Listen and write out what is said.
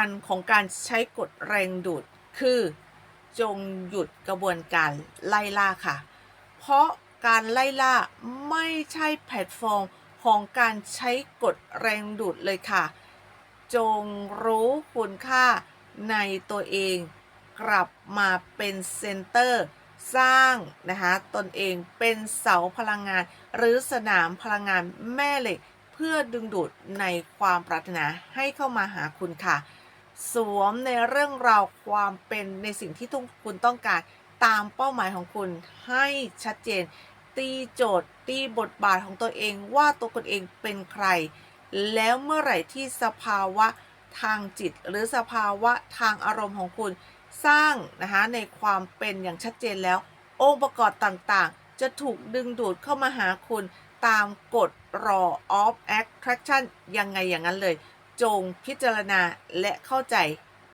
คัญของการใช้กฎแรงดูดคือจงหยุดกระบวนการไล่ล่าค่ะ เพราะการไล่ล่าไม่ใช่แพลตฟอร์มของการใช้กฎแรงดูดเลยค่ะ จงรู้คุณค่าในตัวเอง กลับมาเป็นเซนเตอร์ สร้างนะคะตนเองเป็นเสาพลังงาน หรือสนามพลังงานแม่เหล็ก เพื่อดึงดูดในความปรารถนาให้เข้ามาหาคุณค่ะ สวมในเรื่องราวความเป็นในสิ่งที่ทุกคุณต้องการตามเป้าหมายของคุณให้ชัดเจน ตีโจทย์ ตีบทบาทของตัวเองว่าตัวคุณเองเป็นใคร แล้วเมื่อไหร่ที่สภาวะทางจิต หรือสภาวะทางอารมณ์ของคุณสร้างนะคะในความเป็นอย่างชัดเจนแล้ว องค์ประกอบต่างๆ จะถูกดึงดูดเข้ามาหาคุณตามกฎ law of attraction ยังไงอย่างนั้นเลย จงพิจารณาและเข้าใจ